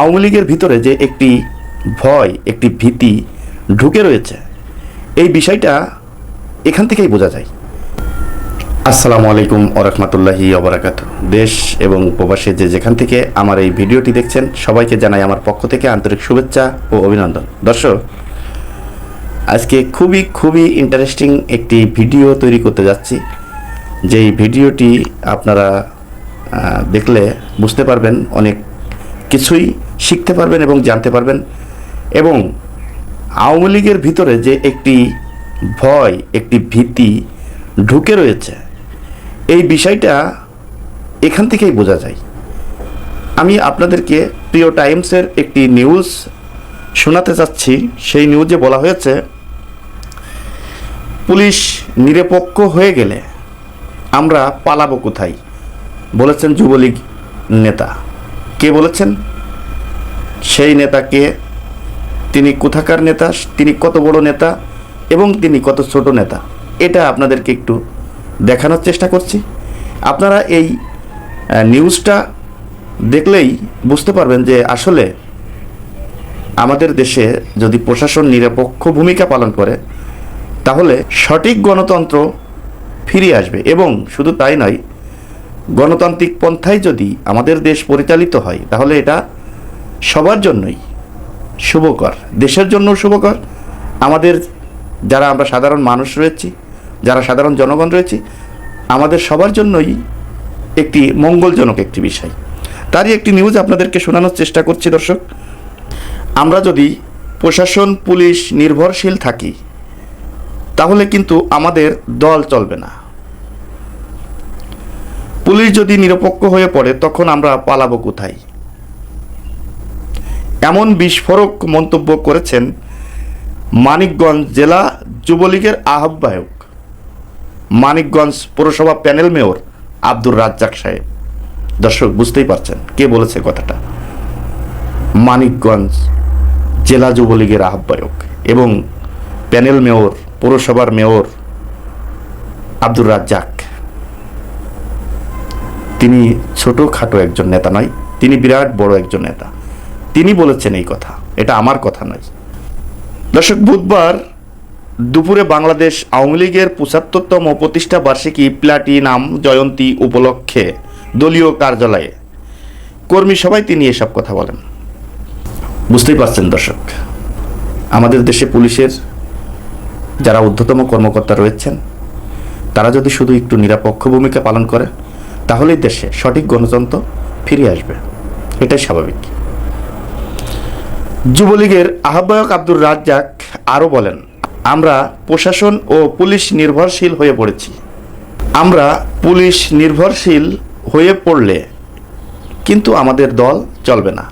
আওয়ামী লীগের ভিতরে যে একটি ভয়, একটি ভীতি ঢুকে রয়েছে, এই বিষয়টা এখান থেকেই বোঝা যায়। আসসালামু আলাইকুম ওরহমতুল্লাহি অবরাকাত দেশ এবং প্রবাসে যে যেখান থেকে আমার এই ভিডিওটি দেখছেন, সবাইকে জানাই আমার পক্ষ থেকে আন্তরিক শুভেচ্ছা ও অভিনন্দন। দর্শক, আজকে খুবই খুবই ইন্টারেস্টিং একটি ভিডিও তৈরি করতে যাচ্ছি। যেই ভিডিওটি আপনারা দেখলে বুঝতে পারবেন অনেক কিছুই শিখতে পারবেন এবং জানতে পারবেন। এবং আওয়ামী লীগের ভিতরে যে একটি ভয়, একটি ভীতি ঢুকে রয়েছে, এই বিষয়টা এখান থেকেই বোঝা যায়। আমি আপনাদেরকে প্রিয় টাইমসের একটি নিউজ শোনাতে চাচ্ছি। সেই নিউজে বলা হয়েছে, পুলিশ নিরপেক্ষ হয়ে গেলে আমরা পালাবো কোথায়? বলেছেন যুবলীগ নেতা। কে বলেছেন? সেই নেতাকে তিনি কোথাকার নেতা? তিনি কত বড় নেতা? এবং তিনি কত ছোট নেতা? এটা আপনাদেরকে একটু দেখানোর চেষ্টা করছি। আপনারা এই নিউজটা দেখলেই বুঝতে পারবেন যে আসলে আমাদের দেশে যদি প্রশাসন নিরপেক্ষ ভূমিকা পালন করে, তাহলে সঠিক গণতন্ত্র ফিরে আসবে। এবং শুধু তাই নয় গণতান্ত্রিক পন্থায় যদি আমাদের দেশ পরিচালিত হয়, তাহলে এটা সবার জন্যই শুভকর। দেশের জন্য শুভকর। আমাদের যারা আমরা সাধারণ মানুষ রয়েছি, যারা সাধারণ জনগণ রয়েছি, আমাদের সবার জন্যই একটি মঙ্গলজনক একটি বিষয়। তারই একটি নিউজ আপনাদেরকে শোনানোর চেষ্টা করছি, দর্শক। আমরা যদি প্রশাসন, পুলিশ নির্ভরশীল থাকি, তাহলে কিন্তু আমাদের দল চলবে না। পুলিশ যদি নিরপেক্ষ হয়ে পড়ে, তখন আমরা পালাবো কোথায়? এমন বিস্ফোরক মন্তব্য করেছেন মানিকগঞ্জ জেলা যুবলীগের আহ্বায়ক, মানিকগঞ্জ পৌরসভা প্যানেল মেয়র আব্দুর রাজ্জাক সাহেব। দর্শক, বুঝতেই পারছেন কে বলেছে কথাটা। মানিকগঞ্জ জেলা যুবলীগের আহ্বায়ক এবং প্যানেল মেয়র, পৌরসভার মেয়র আব্দুর রাজ্জাক। তিনি ছোটোখাটো একজন নেতা নয়, তিনি বিরাট বড় একজন নেতা। তিনি বলেছেন এই কথা, এটা আমার কথা নয়। দর্শক, বুধবার দুপুরে বাংলাদেশ আওয়ামী লীগের পঁচাত্তরতম প্রতিষ্ঠা বার্ষিকী প্লাটিনাম জয়ন্তী উপলক্ষে দলীয় কার্যালয়ে কর্মী সভায় তিনি এসব কথা বলেন। বুঝতেই পারছেন দর্শক, আমাদের দেশে পুলিশের যারা ঊর্ধ্বতম কর্মকর্তা রয়েছেন, তারা যদি শুধু একটু নিরপেক্ষ ভূমিকা পালন করে তাহলেই দেশে সঠিক গণতন্ত্র ফিরে আসবে। এটাই স্বাভাবিক। যুবলীগের আহ্বায়ক আব্দুর রাজ্জাক আরও বলেন, আমরা প্রশাসন ও পুলিশ নির্ভরশীল হয়ে পড়েছি। আমরা পুলিশ নির্ভরশীল হয়ে পড়লে কিন্তু আমাদের দল চলবে না।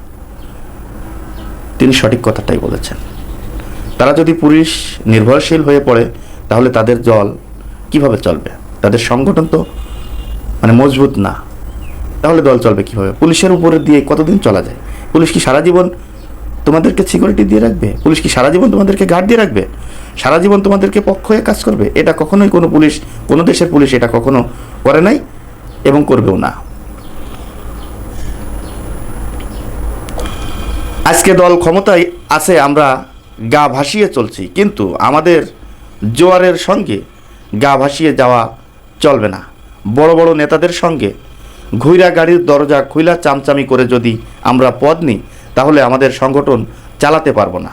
তিনি সঠিক কথাটাই বলেছেন। তারা যদি পুলিশ নির্ভরশীল হয়ে পড়ে, তাহলে তাদের দল কীভাবে চলবে? তাদের সংগঠন তো মানে মজবুত না। তাহলে দল চলবে কীভাবে? পুলিশের উপরে দিয়ে কতদিন চলা যায়? পুলিশ কি সারা জীবন তোমাদেরকে সিকিউরিটি দিয়ে রাখবে? পুলিশ কি সারা জীবন তোমাদেরকে গার্ড দিয়ে রাখবে? সারা জীবন তোমাদেরকে পক্ষ হয়ে কাজ করবে? এটা কখনোই কোনো পুলিশ, কোনো দেশের পুলিশ এটা কখনো করে নাই এবং করবেও না। আজকে দল ক্ষমতায় আছে, আমরা গা ভাসিয়ে চলছি, কিন্তু আমাদের জোয়ারের সঙ্গে গা ভাসিয়ে যাওয়া চলবে না। বড় বড় নেতাদের সঙ্গে। ঘুইরা গাড়ির দরজা খুইলা চামচামি করে যদি আমরা পদ নিই, তাহলে আমাদের সংগঠন চালাতে পারব না।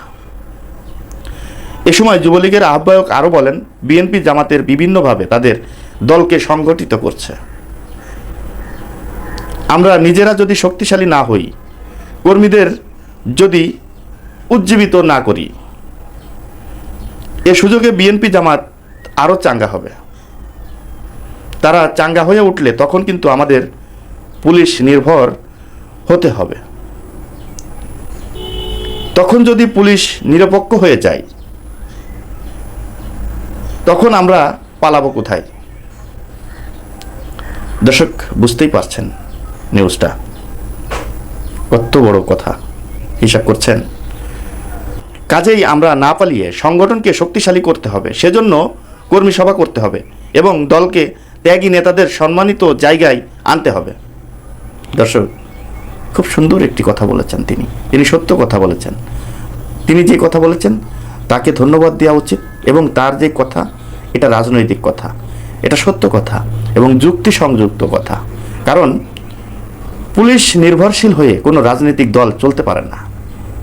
এ সময় যুবলীগের আহ্বায়ক আরও বলেন, বিএনপি জামাতের বিভিন্নভাবে তাদের দলকে সংগঠিত করছে। আমরা নিজেরা যদি শক্তিশালী না হই, কর্মীদের যদি উজ্জীবিত না করি, এ সুযোগে বিএনপি জামাত আরও চাঙ্গা হবে। তারা চাঙ্গা হয়ে উঠলে তখন কিন্তু আমাদের পুলিশ নির্ভর হতে হবে। তখন যদি পুলিশ নিরপেক্ষ হয়ে যায়, তখন আমরা পালাবো কোথায়? দর্শক, বুঝতেই পারছেন নিউজটা। কত বড় কথা, হিসাব করছেন। কাজেই আমরা না পালিয়ে সংগঠনকে শক্তিশালী করতে হবে, সেজন্য কর্মী সভা করতে হবে এবং দলকে ত্যাগী নেতাদের সম্মানিত জায়গায় আনতে হবে। দর্শক, খুব সুন্দর একটি কথা বলেছেন তিনি। তিনি সত্য কথা বলেছেন। তিনি যে কথা বলেছেন, তাকে ধন্যবাদ দেওয়া উচিত এবং তার যে কথা, এটা রাজনৈতিক কথা। এটা সত্য কথা এবং যুক্তি সংযুক্ত কথা। কারণ, পুলিশ নির্ভরশীল হয়ে কোনো রাজনৈতিক দল চলতে পারে না।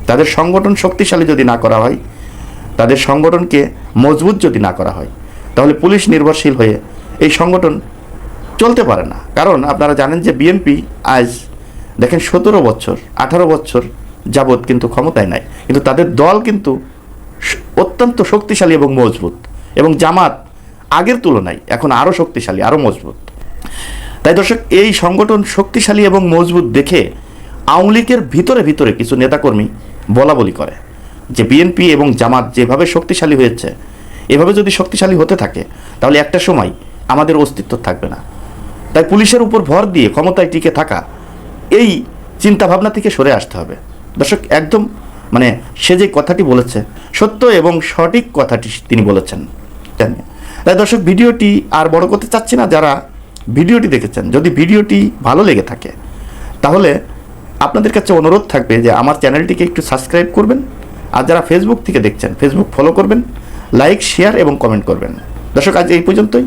তাদের সংগঠন শক্তিশালী যদি না করা হয়, তাদের সংগঠনকে মজবুত যদি না করা হয়, তাহলে পুলিশ নির্ভরশীল হয়ে সংগঠন চলতে পারে না। কারণ আপনারা জানেন যে বিএনপি আজ, দেখেন সতেরো বছর, আঠারো বছর যাবৎ কিন্তু ক্ষমতায় নাই। কিন্তু তাদের দল কিন্তু অত্যন্ত শক্তিশালী এবং মজবুত। এবং জামাত আগের তুলনায় এখন আরও শক্তিশালী আরও মজবুত। তাই দর্শক, এই সংগঠন শক্তিশালী এবং মজবুত দেখে আওয়ামী লীগের ভিতরে ভিতরে কিছু নেতাকর্মী বলা বলি করে যে বিএনপি এবং জামাত যেভাবে শক্তিশালী হয়েছে, এভাবে যদি শক্তিশালী হতে থাকে, তাহলে একটা সময় আমাদের অস্তিত্ব থাকবে না। তাই পুলিশের উপর ভর দিয়ে ক্ষমতায় টিকে থাকা, এই চিন্তাভাবনা থেকে সরে আসতে হবে। দর্শক, একদম মানে সে যে কথাটি বলেছে, সত্য এবং সঠিক কথাটি তিনি বলেছেন। জানি। তাই দর্শক, ভিডিওটি আর বড় করতে চাচ্ছি না, যারা ভিডিওটি দেখেছেন, যদি ভিডিওটি ভালো লেগে থাকে, তাহলে আপনাদের কাছে অনুরোধ থাকবে যে আমার চ্যানেলটিকে একটু সাবস্ক্রাইব করবেন, আর যারা ফেসবুক থেকে দেখছেন ফেসবুক ফলো করবেন লাইক শেয়ার এবং কমেন্ট করবেন। দর্শক, আজ এই পর্যন্তই।